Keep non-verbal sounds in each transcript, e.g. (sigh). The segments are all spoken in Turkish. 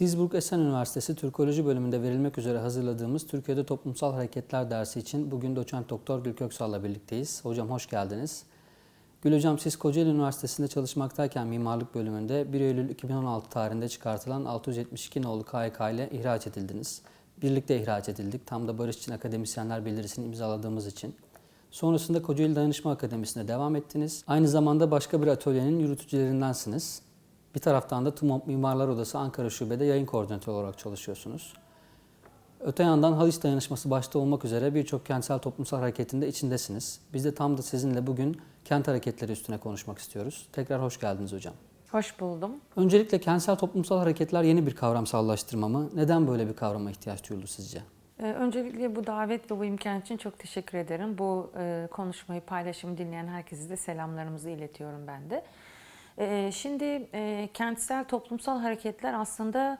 Dizburg Esen Üniversitesi Türkoloji bölümünde verilmek üzere hazırladığımız Türkiye'de Toplumsal Hareketler dersi için bugün doçent doktor Gül Köksal'la birlikteyiz. Hocam hoş geldiniz. Gül Hocam siz Kocaeli Üniversitesi'nde çalışmaktayken mimarlık bölümünde 1 Eylül 2016 tarihinde çıkartılan 672 nolu KHK ile ihraç edildiniz. Birlikte ihraç edildik. Tam da Barış için Akademisyenler Bildirisini imzaladığımız için. Sonrasında Kocaeli Dayanışma Akademisi'nde devam ettiniz. Aynı zamanda başka bir atölyenin yürütücülerindensiniz. Bir taraftan da TUMOP Mimarlar Odası Ankara Şube'de yayın koordinatörü olarak çalışıyorsunuz. Öte yandan Haliç Dayanışması başta olmak üzere birçok kentsel toplumsal hareketinde içindesiniz. Biz de tam da sizinle bugün kent hareketleri üstüne konuşmak istiyoruz. Tekrar hoş geldiniz hocam. Hoş buldum. Öncelikle kentsel toplumsal hareketler yeni bir kavramsallaştırma mı? Neden böyle bir kavrama ihtiyaç duyuldu sizce? Ee, öncelikle bu davet ve bu imkan için çok teşekkür ederim. Bu e, konuşmayı, paylaşımı dinleyen herkese de selamlarımızı iletiyorum ben de. Ee, şimdi e, kentsel toplumsal hareketler aslında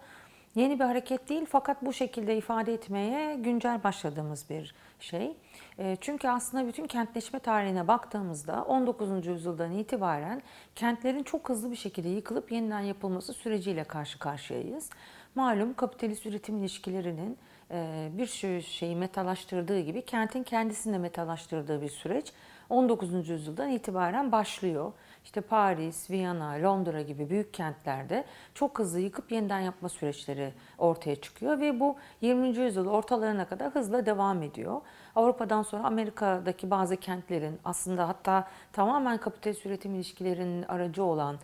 yeni bir hareket değil fakat bu şekilde ifade etmeye güncel başladığımız bir şey. E, çünkü aslında bütün kentleşme tarihine baktığımızda 19. yüzyıldan itibaren kentlerin çok hızlı bir şekilde yıkılıp yeniden yapılması süreciyle karşı karşıyayız. Malum kapitalist üretim ilişkilerinin e, bir şeyi metalaştırdığı gibi kentin kendisini de metalaştırdığı bir süreç 19. yüzyıldan itibaren başlıyor. İşte Paris, Viyana, Londra gibi büyük kentlerde çok hızlı yıkıp yeniden yapma süreçleri ortaya çıkıyor ve bu 20. yüzyıl ortalarına kadar hızla devam ediyor. Avrupa'dan sonra Amerika'daki bazı kentlerin aslında hatta tamamen kapitalist üretim ilişkilerinin aracı olan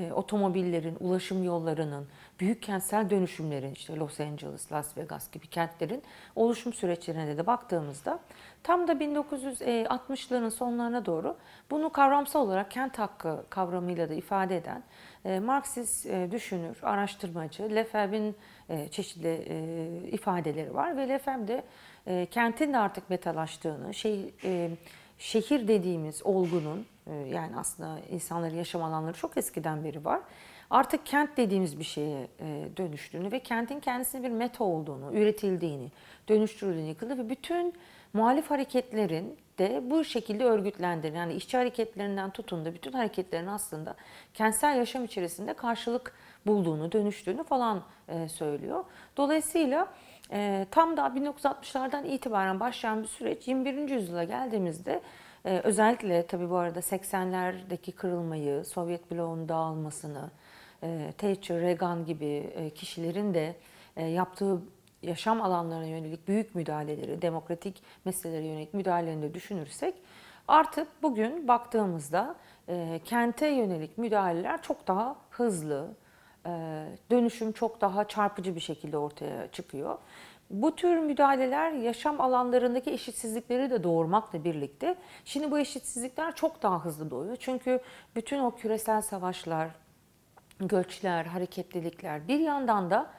e, otomobillerin, ulaşım yollarının, büyük kentsel dönüşümlerin işte Los Angeles, Las Vegas gibi kentlerin oluşum süreçlerine de baktığımızda tam da 1960'ların sonlarına doğru bunu kavramsal olarak kent hakkı kavramıyla da ifade eden e, Marksist e, düşünür, araştırmacı Lefebvre'in e, çeşitli e, ifadeleri var ve Lefebvre de e, kentin de artık metalaştığını, şey, e, şehir dediğimiz olgunun yani aslında insanların yaşam alanları çok eskiden beri var. Artık kent dediğimiz bir şeye e, dönüştüğünü ve kentin kendisinin bir meta olduğunu, üretildiğini, dönüştürüldüğünü yıkıldı ve bütün muhalif hareketlerin de bu şekilde örgütlendiğini, yani işçi hareketlerinden tutun da bütün hareketlerin aslında kentsel yaşam içerisinde karşılık bulduğunu, dönüştüğünü falan e, söylüyor. Dolayısıyla e, tam da 1960'lardan itibaren başlayan bir süreç 21. yüzyıla geldiğimizde e, özellikle tabii bu arada 80'lerdeki kırılmayı, Sovyet bloğun dağılmasını, e, Thatcher, Reagan gibi e, kişilerin de e, yaptığı yaşam alanlarına yönelik büyük müdahaleleri, demokratik meselelere yönelik müdahalelerini de düşünürsek artık bugün baktığımızda e, kente yönelik müdahaleler çok daha hızlı, e, dönüşüm çok daha çarpıcı bir şekilde ortaya çıkıyor. Bu tür müdahaleler yaşam alanlarındaki eşitsizlikleri de doğurmakla birlikte şimdi bu eşitsizlikler çok daha hızlı doğuyor. Çünkü bütün o küresel savaşlar, göçler, hareketlilikler bir yandan da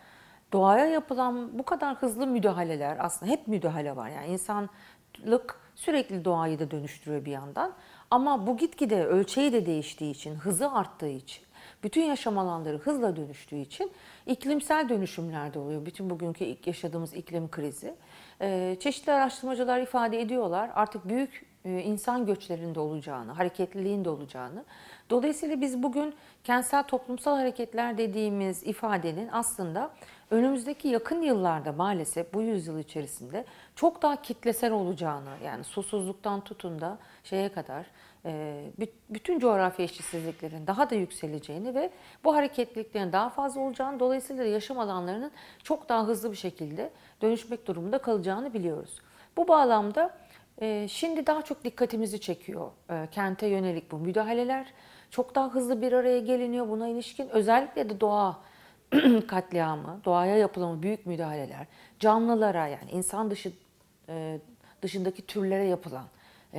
doğaya yapılan bu kadar hızlı müdahaleler aslında hep müdahale var. Yani insanlık sürekli doğayı da dönüştürüyor bir yandan. Ama bu gitgide ölçeği de değiştiği için, hızı arttığı için, bütün yaşam alanları hızla dönüştüğü için iklimsel dönüşümler de oluyor. Bütün bugünkü yaşadığımız iklim krizi. Ee, çeşitli araştırmacılar ifade ediyorlar artık büyük e, insan göçlerinde olacağını, hareketliliğin de olacağını. Dolayısıyla biz bugün kentsel toplumsal hareketler dediğimiz ifadenin aslında önümüzdeki yakın yıllarda maalesef bu yüzyıl içerisinde çok daha kitlesel olacağını yani susuzluktan tutun da şeye kadar bütün coğrafya eşitsizliklerin daha da yükseleceğini ve bu hareketliliklerin daha fazla olacağını dolayısıyla yaşam alanlarının çok daha hızlı bir şekilde dönüşmek durumunda kalacağını biliyoruz. Bu bağlamda e, şimdi daha çok dikkatimizi çekiyor e, kente yönelik bu müdahaleler. Çok daha hızlı bir araya geliniyor buna ilişkin. Özellikle de doğa (clears throat) katliamı, doğaya yapılan büyük müdahaleler, canlılara yani insan dışı e, dışındaki türlere yapılan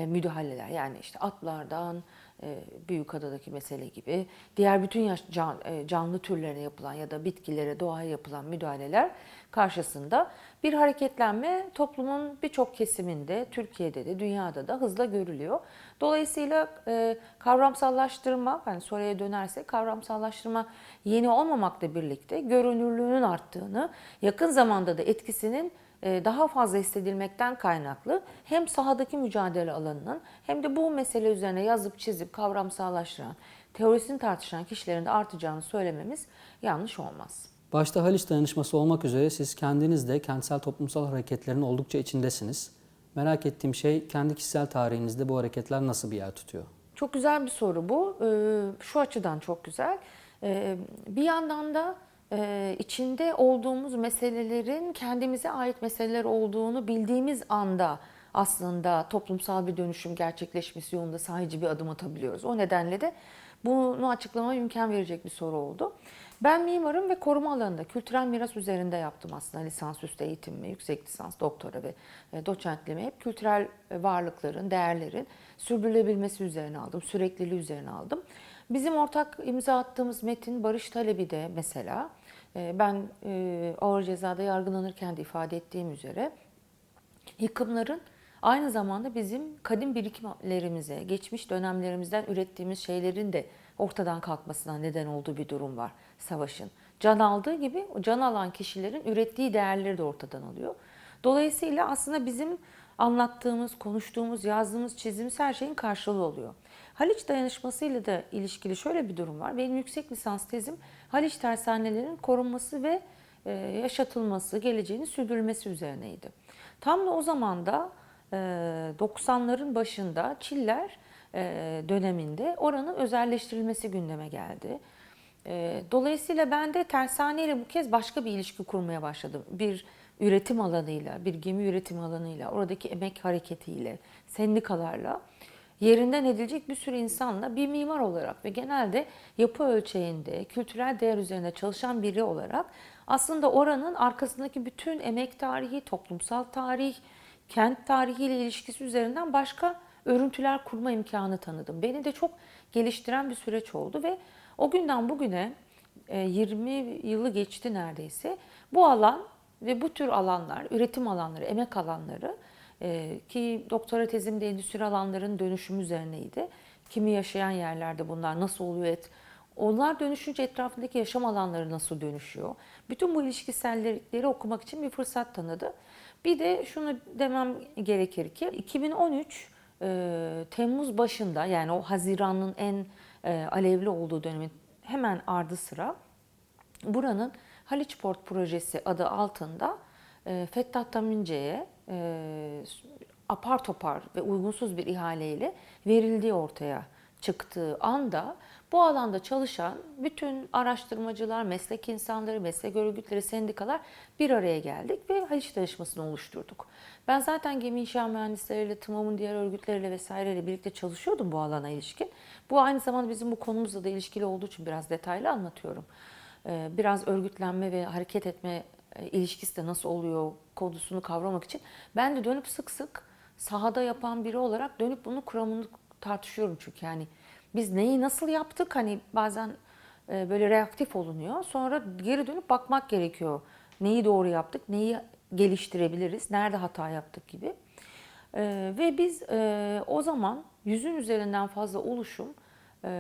müdahaleler yani işte atlardan e, büyük adadaki mesele gibi diğer bütün yaş, can, e, canlı türlerine yapılan ya da bitkilere, doğaya yapılan müdahaleler karşısında bir hareketlenme toplumun birçok kesiminde, Türkiye'de de dünyada da hızla görülüyor. Dolayısıyla e, kavramsallaştırma, yani soruya dönersek kavramsallaştırma yeni olmamakla birlikte görünürlüğünün arttığını, yakın zamanda da etkisinin e, daha fazla hissedilmekten kaynaklı hem sahadaki mücadele alanının hem de bu mesele üzerine yazıp çizip kavramsallaştıran, teorisini tartışan kişilerin de artacağını söylememiz yanlış olmaz. Başta Haliç Dayanışması olmak üzere siz kendiniz de kentsel toplumsal hareketlerin oldukça içindesiniz. Merak ettiğim şey kendi kişisel tarihinizde bu hareketler nasıl bir yer tutuyor? Çok güzel bir soru bu. Ee, Şu açıdan çok güzel. Ee, Bir yandan da e, içinde olduğumuz meselelerin kendimize ait meseleler olduğunu bildiğimiz anda aslında toplumsal bir dönüşüm gerçekleşmesi yolunda sahici bir adım atabiliyoruz. O nedenle de bunu açıklamaya imkan verecek bir soru oldu. Ben mimarım ve koruma alanında kültürel miras üzerinde yaptım aslında lisansüstü eğitimimi, yüksek lisans, doktora ve e, doçentliğimi hep kültürel e, varlıkların, değerlerin sürdürülebilmesi üzerine aldım, sürekliliği üzerine aldım. Bizim ortak imza attığımız metin Barış Talebi de mesela e, ben e, ağır cezada yargılanırken de ifade ettiğim üzere yıkımların aynı zamanda bizim kadim birikimlerimize, geçmiş dönemlerimizden ürettiğimiz şeylerin de ortadan kalkmasına neden olduğu bir durum var savaşın. Can aldığı gibi can alan kişilerin ürettiği değerleri de ortadan alıyor. Dolayısıyla aslında bizim anlattığımız, konuştuğumuz, yazdığımız, çizdiğimiz her şeyin karşılığı oluyor. Haliç dayanışmasıyla da ilişkili şöyle bir durum var. Benim yüksek lisans tezim Haliç tersanelerinin korunması ve e, yaşatılması, geleceğinin sürdürülmesi üzerineydi. Tam da o zaman da e, 90'ların başında Çiller e, döneminde oranın özelleştirilmesi gündeme geldi. E, Dolayısıyla ben de tersaneyle bu kez başka bir ilişki kurmaya başladım. Bir üretim alanıyla, bir gemi üretim alanıyla, oradaki emek hareketiyle, sendikalarla yerinden edilecek bir sürü insanla bir mimar olarak ve genelde yapı ölçeğinde, kültürel değer üzerine çalışan biri olarak aslında oranın arkasındaki bütün emek tarihi, toplumsal tarih, kent tarihiyle ilişkisi üzerinden başka örüntüler kurma imkanı tanıdım. Beni de çok geliştiren bir süreç oldu ve o günden bugüne e, 20 yılı geçti neredeyse. Bu alan ve bu tür alanlar, üretim alanları, emek alanları e, ki doktora tezimde endüstri alanların dönüşümü üzerineydi. Kimi yaşayan yerlerde bunlar nasıl oluyor et, onlar dönüşünce etrafındaki yaşam alanları nasıl dönüşüyor? Bütün bu ilişkisellikleri okumak için bir fırsat tanıdı. Bir de şunu demem gerekir ki 2013 e, Temmuz başında yani o Haziran'ın en e, alevli olduğu dönemin hemen ardı sıra buranın Haliç Port Projesi adı altında e, Fettah Tamince'ye e, apar topar ve uygunsuz bir ihaleyle verildiği ortaya çıktığı anda bu alanda çalışan bütün araştırmacılar, meslek insanları, meslek örgütleri, sendikalar bir araya geldik ve Haliç Dayanışması'nı oluşturduk. Ben zaten gemi inşa mühendisleriyle, TMOM'un diğer örgütleriyle vesaireyle birlikte çalışıyordum bu alana ilişkin. Bu aynı zamanda bizim bu konumuzla da ilişkili olduğu için biraz detaylı anlatıyorum. Biraz örgütlenme ve hareket etme ilişkisi de nasıl oluyor konusunu kavramak için ben de dönüp sık sık sahada yapan biri olarak dönüp bunun kuramını tartışıyorum çünkü. Yani biz neyi nasıl yaptık? Hani bazen e, böyle reaktif olunuyor. Sonra geri dönüp bakmak gerekiyor. Neyi doğru yaptık? Neyi geliştirebiliriz? Nerede hata yaptık gibi. E, ve biz e, o zaman yüzün üzerinden fazla oluşum e,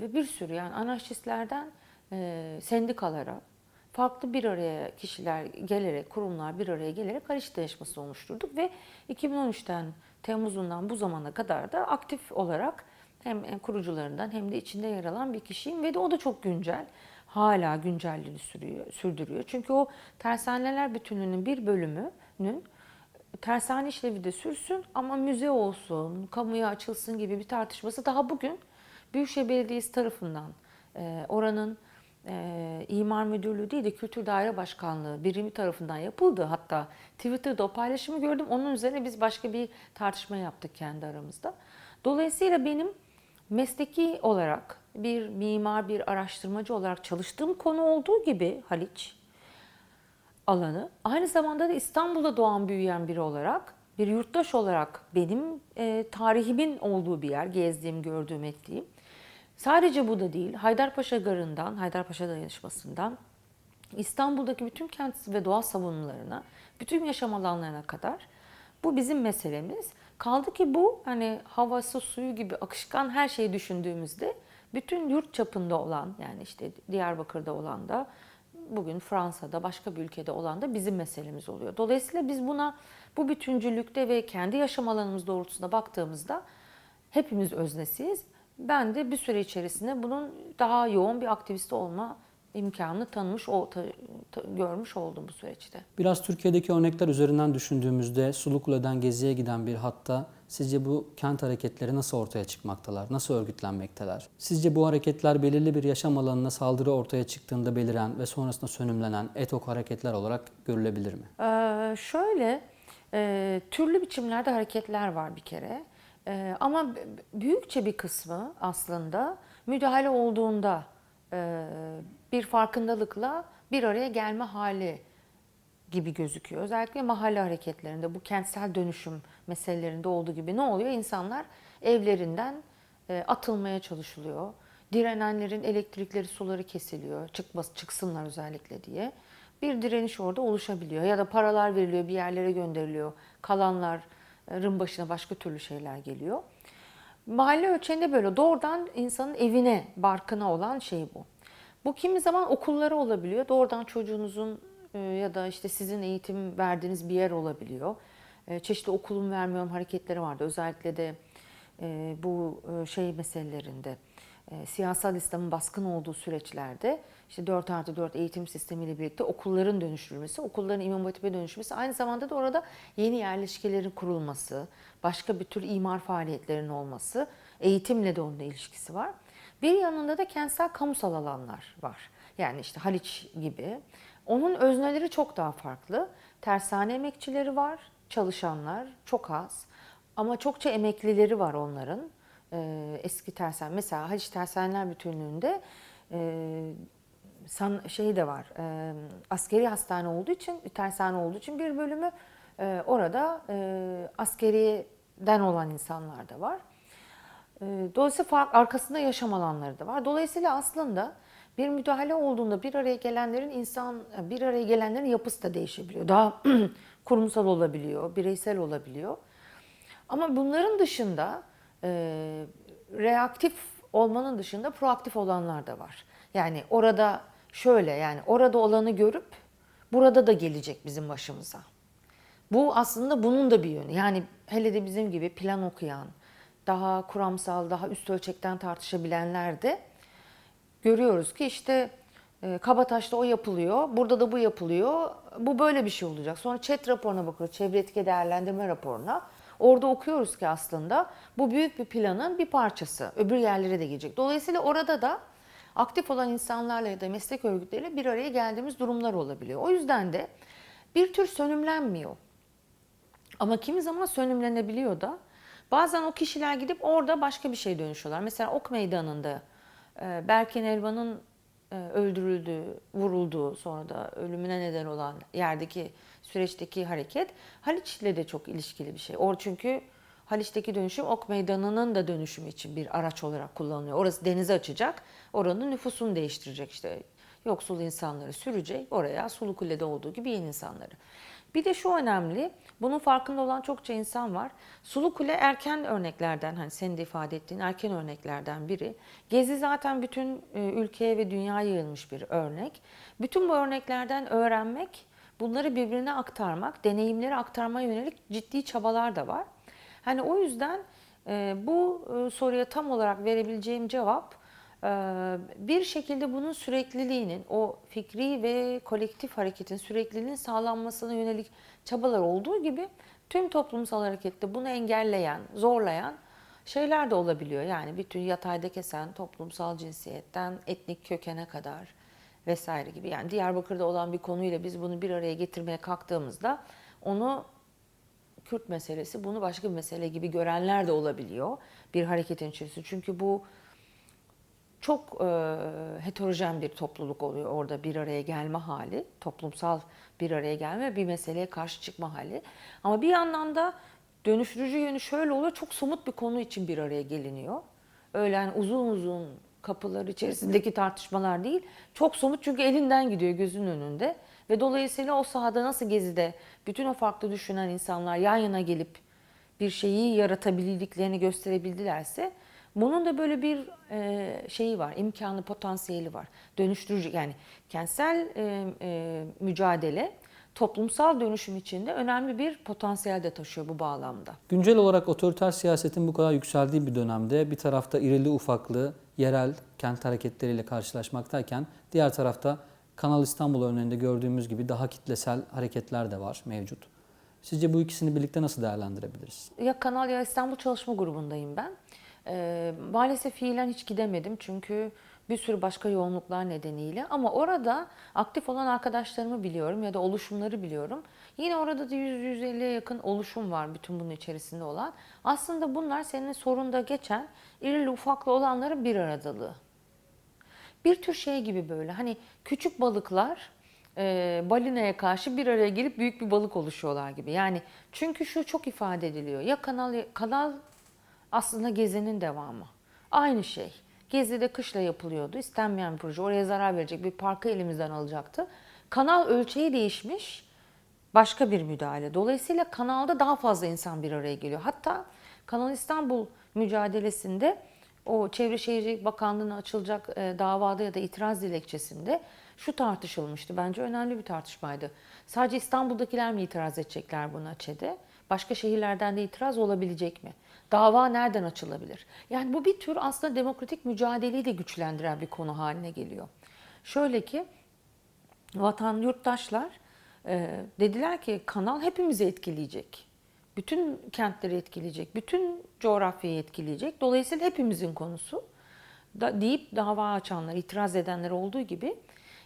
ve bir sürü yani anarşistlerden e, sendikalara farklı bir araya kişiler gelerek, kurumlar bir araya gelerek Haliç Dayanışması oluşturduk ve 2013'ten Temmuz'undan bu zamana kadar da aktif olarak hem kurucularından hem de içinde yer alan bir kişiyim ve de o da çok güncel. Hala güncelliğini sürüyor, sürdürüyor. Çünkü o tersaneler bütünlüğünün bir bölümünün tersane işlevi de sürsün ama müze olsun, kamuya açılsın gibi bir tartışması daha bugün Büyükşehir Belediyesi tarafından e, oranın e, İmar Müdürlüğü değil de Kültür Daire Başkanlığı birimi tarafından yapıldı. Hatta Twitter'da o paylaşımı gördüm. Onun üzerine biz başka bir tartışma yaptık kendi aramızda. Dolayısıyla benim mesleki olarak bir mimar, bir araştırmacı olarak çalıştığım konu olduğu gibi Haliç alanı aynı zamanda da İstanbul'da doğan büyüyen biri olarak bir yurttaş olarak benim e, tarihimin olduğu bir yer, gezdiğim, gördüğüm, ettiğim. Sadece bu da değil, Haydarpaşa Garı'ndan, Haydarpaşa Dayanışması'ndan İstanbul'daki bütün kent ve doğa savunularına, bütün yaşam alanlarına kadar bu bizim meselemiz. Kaldı ki bu hani havası, suyu gibi akışkan her şeyi düşündüğümüzde bütün yurt çapında olan yani işte Diyarbakır'da olan da bugün Fransa'da başka bir ülkede olan da bizim meselemiz oluyor. Dolayısıyla biz buna bu bütüncülükte ve kendi yaşam alanımız doğrultusunda baktığımızda hepimiz öznesiyiz. Ben de bir süre içerisinde bunun daha yoğun bir aktivist olma imkanını tanımış, o ta- görmüş oldum bu süreçte. Biraz Türkiye'deki örnekler üzerinden düşündüğümüzde Sulukule'den Gezi'ye giden bir hatta sizce bu kent hareketleri nasıl ortaya çıkmaktalar? Nasıl örgütlenmekteler? Sizce bu hareketler belirli bir yaşam alanına saldırı ortaya çıktığında beliren ve sonrasında sönümlenen etok hareketler olarak görülebilir mi? Ee, şöyle e, türlü biçimlerde hareketler var bir kere. Ee, ama büyükçe bir kısmı aslında müdahale olduğunda e, bir farkındalıkla bir araya gelme hali gibi gözüküyor. Özellikle mahalle hareketlerinde, bu kentsel dönüşüm meselelerinde olduğu gibi ne oluyor? İnsanlar evlerinden e, atılmaya çalışılıyor. Direnenlerin elektrikleri, suları kesiliyor. Çıkması, çıksınlar özellikle diye. Bir direniş orada oluşabiliyor. Ya da paralar veriliyor, bir yerlere gönderiliyor. Kalanların başına başka türlü şeyler geliyor. Mahalle ölçeğinde böyle doğrudan insanın evine, barkına olan şey bu. Bu kimi zaman okulları olabiliyor. Doğrudan çocuğunuzun e, ya da işte sizin eğitim verdiğiniz bir yer olabiliyor. E, Çeşitli okulum vermiyorum hareketleri vardı. Özellikle de e, bu şey meselelerinde e, siyasal İslam'ın baskın olduğu süreçlerde işte 4 artı 4 eğitim sistemiyle birlikte okulların dönüştürülmesi, okulların imam hatibe dönüşmesi, aynı zamanda da orada yeni yerleşkelerin kurulması, başka bir tür imar faaliyetlerinin olması, eğitimle de onunla ilişkisi var. Bir yanında da kentsel kamusal alanlar var. Yani işte Haliç gibi. Onun özneleri çok daha farklı. Tersane emekçileri var, çalışanlar çok az. Ama çokça emeklileri var onların. Ee, eski tersane, mesela Haliç Tersaneler Bütünlüğü'nde e, san, şey de var. E, askeri hastane olduğu için, tersane olduğu için bir bölümü e, orada e, askeriden olan insanlar da var. E, Dolayısıyla fark, arkasında yaşam alanları da var. Dolayısıyla aslında bir müdahale olduğunda bir araya gelenlerin insan bir araya gelenlerin yapısı da değişebiliyor. Daha (clears throat) kurumsal olabiliyor, bireysel olabiliyor. Ama bunların dışında e, reaktif olmanın dışında proaktif olanlar da var. Yani orada şöyle yani orada olanı görüp burada da gelecek bizim başımıza. Bu aslında bunun da bir yönü. Yani hele de bizim gibi plan okuyan, daha kuramsal, daha üst ölçekten tartışabilenler de görüyoruz ki işte e, Kabataş'ta o yapılıyor, burada da bu yapılıyor. Bu böyle bir şey olacak. Sonra ÇED raporuna bakıyoruz, çevre etki değerlendirme raporuna. Orada okuyoruz ki aslında bu büyük bir planın bir parçası. Öbür yerlere de gelecek. Dolayısıyla orada da aktif olan insanlarla ya da meslek örgütleriyle bir araya geldiğimiz durumlar olabiliyor. O yüzden de bir tür sönümlenmiyor. Ama kimi zaman sönümlenebiliyor da. Bazen o kişiler gidip orada başka bir şey dönüşüyorlar. Mesela Ok Meydanı'nda e, Berkin Elvan'ın öldürüldüğü, vurulduğu sonra da ölümüne neden olan yerdeki süreçteki hareket Haliç'le de çok ilişkili bir şey. Or çünkü Haliç'teki dönüşüm Ok Meydanı'nın da dönüşümü için bir araç olarak kullanılıyor. Orası denize açacak, oranın nüfusunu değiştirecek işte. Yoksul insanları sürecek, oraya Sulukule'de olduğu gibi yeni insanları. Bir de şu önemli, bunun farkında olan çokça insan var. Sulukule erken örneklerden, hani senin de ifade ettiğin erken örneklerden biri. Gezi zaten bütün e, ülkeye ve dünyaya yayılmış bir örnek. Bütün bu örneklerden öğrenmek, bunları birbirine aktarmak, deneyimleri aktarmaya yönelik ciddi çabalar da var. Hani o yüzden e, bu e, soruya tam olarak verebileceğim cevap bir şekilde bunun sürekliliğinin, o fikri ve kolektif hareketin sürekliliğinin sağlanmasına yönelik çabalar olduğu gibi tüm toplumsal harekette bunu engelleyen, zorlayan şeyler de olabiliyor. Yani bir tür yatayda kesen toplumsal cinsiyetten etnik kökene kadar vesaire gibi. Yani Diyarbakır'da olan bir konuyla biz bunu bir araya getirmeye kalktığımızda onu Kürt meselesi bunu başka bir mesele gibi görenler de olabiliyor bir hareketin içerisinde. Çünkü bu çok e, heterojen bir topluluk oluyor orada bir araya gelme hali, toplumsal bir araya gelme, bir meseleye karşı çıkma hali. Ama bir yandan da dönüştürücü yönü şöyle oluyor, çok somut bir konu için bir araya geliniyor. Öyle yani uzun uzun kapılar içerisindeki tartışmalar değil, çok somut çünkü elinden gidiyor gözün önünde. Ve dolayısıyla o sahada nasıl gezide bütün o farklı düşünen insanlar yan yana gelip bir şeyi yaratabildiklerini gösterebildilerse bunun da böyle bir e, şeyi var, imkanı, potansiyeli var. Dönüştürücü yani kentsel e, e, mücadele toplumsal dönüşüm içinde önemli bir potansiyel de taşıyor bu bağlamda. Güncel olarak otoriter siyasetin bu kadar yükseldiği bir dönemde bir tarafta irili ufaklı yerel kent hareketleriyle karşılaşmaktayken diğer tarafta Kanal İstanbul örneğinde gördüğümüz gibi daha kitlesel hareketler de var mevcut. Sizce bu ikisini birlikte nasıl değerlendirebiliriz? Ya Kanal ya İstanbul Çalışma Grubu'ndayım ben. Ee, maalesef fiilen hiç gidemedim çünkü bir sürü başka yoğunluklar nedeniyle. Ama orada aktif olan arkadaşlarımı biliyorum ya da oluşumları biliyorum. Yine orada da 100-150'ye yakın oluşum var bütün bunun içerisinde olan. Aslında bunlar senin sorunda geçen irili ufaklı olanların bir aradalığı. Bir tür şey gibi böyle hani küçük balıklar e, balinaya karşı bir araya gelip büyük bir balık oluşuyorlar gibi. Yani çünkü şu çok ifade ediliyor. Ya kanal kanal aslında gezinin devamı. Aynı şey. Gezi'de kışla yapılıyordu. İstenmeyen bir proje. Oraya zarar verecek bir parkı elimizden alacaktı. Kanal ölçeği değişmiş. Başka bir müdahale. Dolayısıyla kanalda daha fazla insan bir araya geliyor. Hatta Kanal İstanbul mücadelesinde o Çevre Şehircilik Bakanlığı'na açılacak e, davada ya da itiraz dilekçesinde şu tartışılmıştı. Bence önemli bir tartışmaydı. Sadece İstanbul'dakiler mi itiraz edecekler buna ÇED'e? Başka şehirlerden de itiraz olabilecek mi? Dava nereden açılabilir? Yani bu bir tür aslında demokratik mücadeleyi de güçlendiren bir konu haline geliyor. Şöyle ki vatan yurttaşlar e, dediler ki kanal hepimizi etkileyecek. Bütün kentleri etkileyecek, bütün coğrafyayı etkileyecek. Dolayısıyla hepimizin konusu da, deyip dava açanlar, itiraz edenler olduğu gibi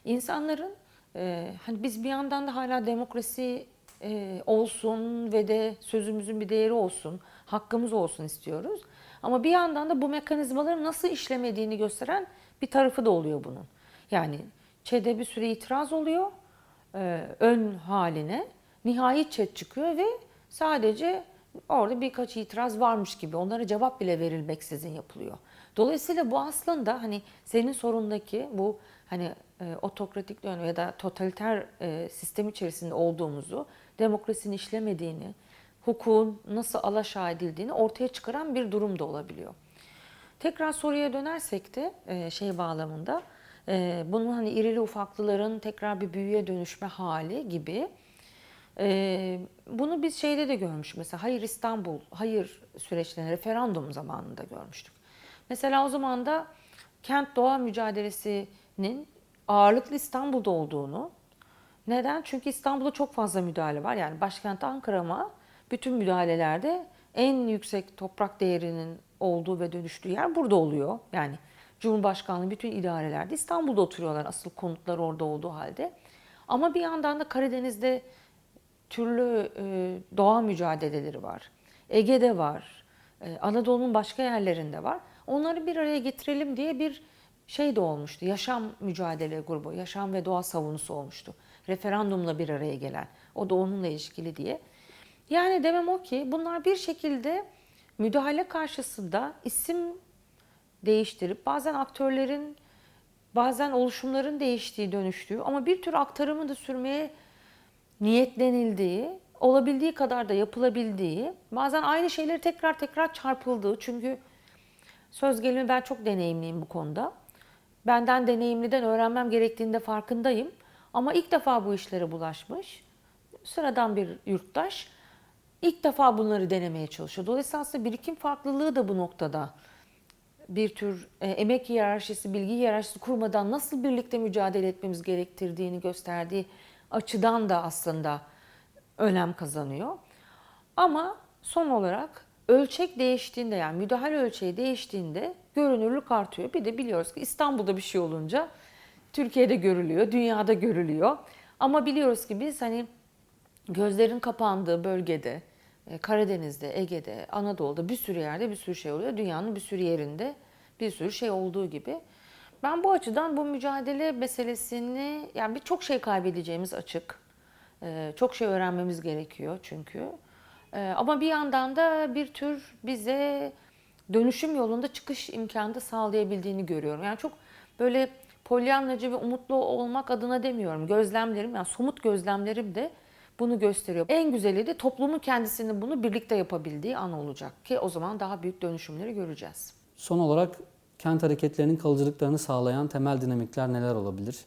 insanların e, hani biz bir yandan da hala demokrasi e, olsun ve de sözümüzün bir değeri olsun, hakkımız olsun istiyoruz. Ama bir yandan da bu mekanizmaların nasıl işlemediğini gösteren bir tarafı da oluyor bunun. Yani ÇED'e bir süre itiraz oluyor e, ön haline. Nihai ÇED çıkıyor ve sadece orada birkaç itiraz varmış gibi onlara cevap bile verilmeksizin yapılıyor. Dolayısıyla bu aslında hani senin sorundaki bu hani e, otokratik dönem ya da totaliter e, sistem içerisinde olduğumuzu, demokrasinin işlemediğini, hukukun nasıl alaşağı edildiğini ortaya çıkaran bir durum da olabiliyor. Tekrar soruya dönersek de e, şey bağlamında e, bunun hani irili ufaklıların tekrar bir büyüye dönüşme hali gibi e, bunu biz şeyde de görmüş mesela Hayır İstanbul, Hayır süreçlerinde referandum zamanında görmüştük. Mesela o zaman da kent doğa mücadelesinin ağırlıklı İstanbul'da olduğunu neden? Çünkü İstanbul'da çok fazla müdahale var. Yani başkent Ankara ama bütün müdahalelerde en yüksek toprak değerinin olduğu ve dönüştüğü yer burada oluyor. Yani Cumhurbaşkanlığı bütün idarelerde İstanbul'da oturuyorlar asıl konutlar orada olduğu halde. Ama bir yandan da Karadeniz'de türlü e, doğa mücadeleleri var. Ege'de var. E, Anadolu'nun başka yerlerinde var. Onları bir araya getirelim diye bir şey de olmuştu. Yaşam mücadele grubu, yaşam ve doğa savunusu olmuştu. Referandumla bir araya gelen. O da onunla ilişkili diye. Yani demem o ki bunlar bir şekilde müdahale karşısında isim değiştirip bazen aktörlerin bazen oluşumların değiştiği, dönüştüğü ama bir tür aktarımı da sürmeye niyetlenildiği, olabildiği kadar da yapılabildiği, bazen aynı şeyleri tekrar tekrar çarpıldığı. Çünkü söz gelimi ben çok deneyimliyim bu konuda. Benden deneyimliden öğrenmem gerektiğinde farkındayım. Ama ilk defa bu işlere bulaşmış sıradan bir yurttaş ilk defa bunları denemeye çalışıyor. Dolayısıyla aslında birikim farklılığı da bu noktada bir tür e, emek hiyerarşisi, bilgi hiyerarşisi kurmadan nasıl birlikte mücadele etmemiz gerektirdiğini gösterdiği açıdan da aslında önem kazanıyor. Ama son olarak ölçek değiştiğinde yani müdahale ölçeği değiştiğinde görünürlük artıyor. Bir de biliyoruz ki İstanbul'da bir şey olunca Türkiye'de görülüyor, dünyada görülüyor. Ama biliyoruz ki biz hani gözlerin kapandığı bölgede, e, Karadeniz'de, Ege'de, Anadolu'da bir sürü yerde bir sürü şey oluyor. Dünyanın bir sürü yerinde bir sürü şey olduğu gibi. Ben bu açıdan bu mücadele meselesini yani birçok şey kaybedeceğimiz açık. E, Çok şey öğrenmemiz gerekiyor çünkü. E, Ama bir yandan da bir tür bize dönüşüm yolunda çıkış imkanı da sağlayabildiğini görüyorum. Yani çok böyle polyanlacı ve umutlu olmak adına demiyorum. Gözlemlerim yani somut gözlemlerim de bunu gösteriyor. En güzeli de toplumun kendisinin bunu birlikte yapabildiği an olacak ki o zaman daha büyük dönüşümleri göreceğiz. Son olarak kent hareketlerinin kalıcılıklarını sağlayan temel dinamikler neler olabilir?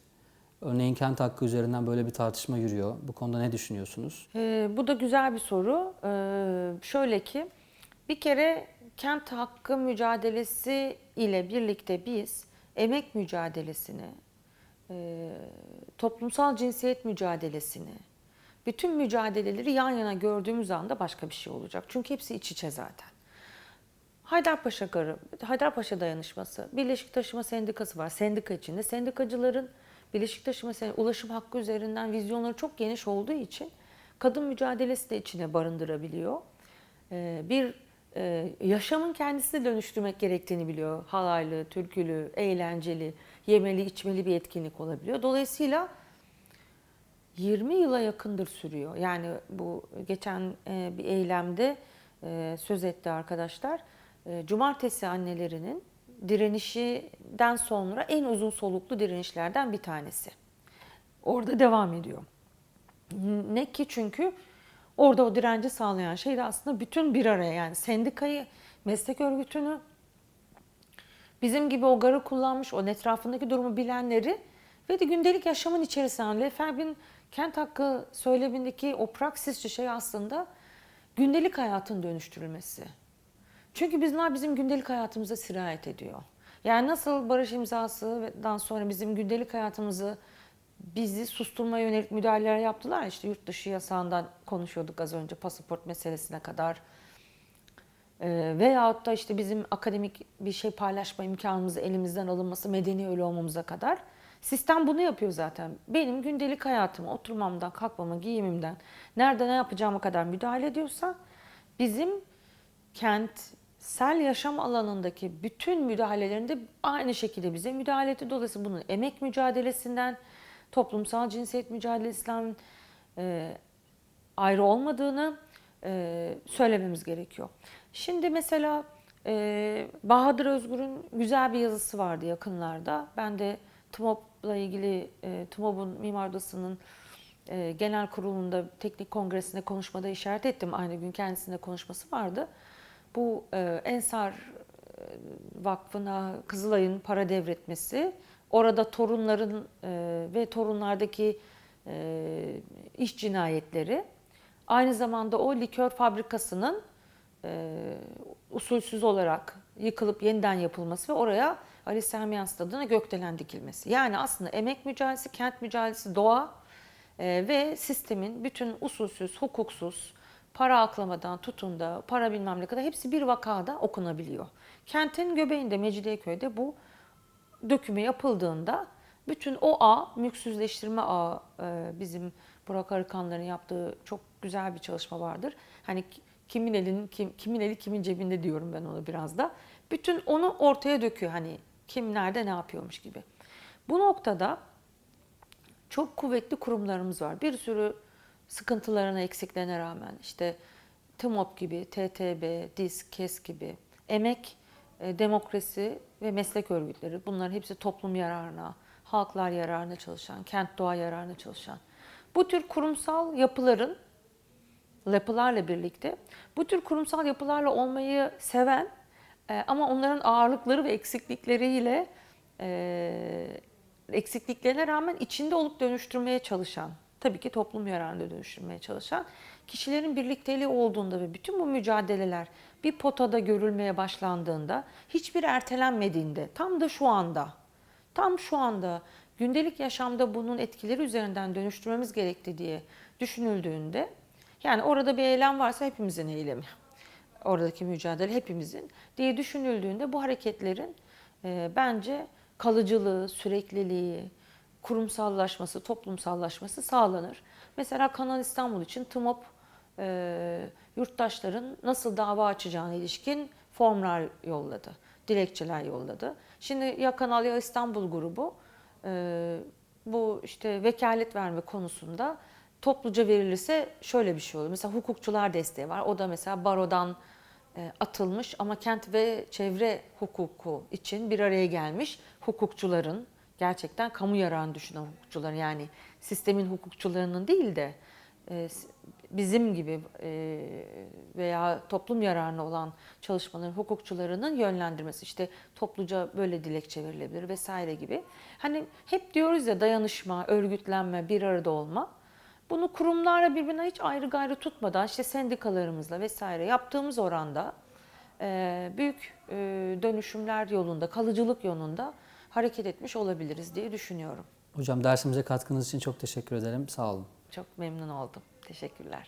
Örneğin kent hakkı üzerinden böyle bir tartışma yürüyor. Bu konuda ne düşünüyorsunuz? Ee, bu da güzel bir soru. Ee, şöyle ki bir kere kent hakkı mücadelesi ile birlikte biz emek mücadelesini e, toplumsal cinsiyet mücadelesini, bütün mücadeleleri yan yana gördüğümüz anda başka bir şey olacak. Çünkü hepsi iç içe zaten. Haydarpaşa Garı, Haydarpaşa Dayanışması, Birleşik Taşıma Sendikası var. Sendika içinde. Sendikacıların Birleşik Taşıma ulaşım hakkı üzerinden vizyonları çok geniş olduğu için kadın mücadelesi de içine barındırabiliyor. Ee, Bir e, yaşamın kendisini dönüştürmek gerektiğini biliyor. Halaylı, türkülü, eğlenceli, yemeli, içmeli bir etkinlik olabiliyor. Dolayısıyla 20 yıla yakındır sürüyor. Yani bu geçen e, bir eylemde e, söz etti arkadaşlar. E, Cumartesi annelerinin direnişinden sonra en uzun soluklu direnişlerden bir tanesi. Orada devam ediyor. Ne ki çünkü orada o direnci sağlayan şey de aslında bütün bir araya yani sendikayı, meslek örgütünü, bizim gibi o garı kullanmış, o etrafındaki durumu bilenleri ve de gündelik yaşamın içerisinden Lefebvre'nin kent hakkı söylemindeki o praksisçi şey aslında gündelik hayatın dönüştürülmesi. Çünkü bizler bizim gündelik hayatımıza sirayet ediyor. Yani nasıl barış imzasından sonra bizim gündelik hayatımızı bizi susturmaya yönelik müdahaleler yaptılar. İşte yurt dışı yasağından konuşuyorduk az önce pasaport meselesine kadar. Ee, veyahut da işte bizim akademik bir şey paylaşma imkanımız elimizden alınması, medeni öyle olmamıza kadar. Sistem bunu yapıyor zaten. Benim gündelik hayatıma, oturmamdan, kalkmama, giyimimden, nerede ne yapacağıma kadar müdahale ediyorsa bizim kentsel yaşam alanındaki bütün müdahalelerinde aynı şekilde bize müdahale etti. Dolayısıyla bunun emek mücadelesinden, toplumsal cinsiyet mücadelesinden e, ayrı olmadığını e, söylememiz gerekiyor. Şimdi mesela e, Bahadır Özgür'ün güzel bir yazısı vardı yakınlarda. Ben de TMOB'la ilgili e, TMOB'un Mimar Odası'nın e, genel kurulunda teknik kongresinde konuşmada işaret ettim. Aynı gün kendisinde konuşması vardı. Bu e, Ensar e, Vakfı'na Kızılay'ın para devretmesi, orada torunların e, ve torunlardaki e, iş cinayetleri, aynı zamanda o likör fabrikasının e, usulsüz olarak yıkılıp yeniden yapılması ve oraya Ali Sami Stadı'na gökdelen dikilmesi. Yani aslında emek mücadelesi, kent mücadelesi, doğa ve sistemin bütün usulsüz, hukuksuz, para aklamadan tutun da para bilmem ne kadar hepsi bir vakada okunabiliyor. Kentin göbeğinde Mecidiyeköy'de bu dökümü yapıldığında bütün o ağ, mülksüzleştirme ağı e, bizim Burak Arıkanların yaptığı çok güzel bir çalışma vardır. Hani kimin elinin kim, kimin eli kimin cebinde diyorum ben onu biraz da. Bütün onu ortaya döküyor hani kim nerede ne yapıyormuş gibi. Bu noktada çok kuvvetli kurumlarımız var. Bir sürü sıkıntılarına, eksiklerine rağmen işte TMOP gibi, TTB, DİS, KES gibi emek, e, demokrasi ve meslek örgütleri bunların hepsi toplum yararına, halklar yararına çalışan, kent doğa yararına çalışan. Bu tür kurumsal yapıların yapılarla birlikte bu tür kurumsal yapılarla olmayı seven e, ama onların ağırlıkları ve eksiklikleriyle e, eksikliklerine rağmen içinde olup dönüştürmeye çalışan, tabii ki toplum yararına dönüştürmeye çalışan kişilerin birlikteliği olduğunda ve bütün bu mücadeleler bir potada görülmeye başlandığında, hiçbir ertelenmediğinde, tam da şu anda, tam şu anda gündelik yaşamda bunun etkileri üzerinden dönüştürmemiz gerekti diye düşünüldüğünde, yani orada bir eylem varsa hepimizin eylemi, oradaki mücadele hepimizin diye düşünüldüğünde bu hareketlerin e, bence kalıcılığı, sürekliliği, kurumsallaşması, toplumsallaşması sağlanır. Mesela Kanal İstanbul için TMOP e, yurttaşların nasıl dava açacağına ilişkin formlar yolladı, dilekçeler yolladı. Şimdi ya Kanal ya İstanbul grubu e, bu işte vekalet verme konusunda topluca verilirse şöyle bir şey olur. Mesela hukukçular desteği var. O da mesela barodan e, atılmış ama kent ve çevre hukuku için bir araya gelmiş hukukçuların gerçekten kamu yararını düşünen hukukçuların yani sistemin hukukçularının değil de e, bizim gibi e, veya toplum yararına olan çalışmaların hukukçularının yönlendirmesi işte topluca böyle dilekçe verilebilir vesaire gibi. Hani hep diyoruz ya dayanışma, örgütlenme, bir arada olma. Bunu kurumlarla birbirine hiç ayrı gayrı tutmadan işte sendikalarımızla vesaire yaptığımız oranda e, büyük dönüşümler yolunda, kalıcılık yolunda hareket etmiş olabiliriz diye düşünüyorum. Hocam dersimize katkınız için çok teşekkür ederim. Sağ olun. Çok memnun oldum. Teşekkürler.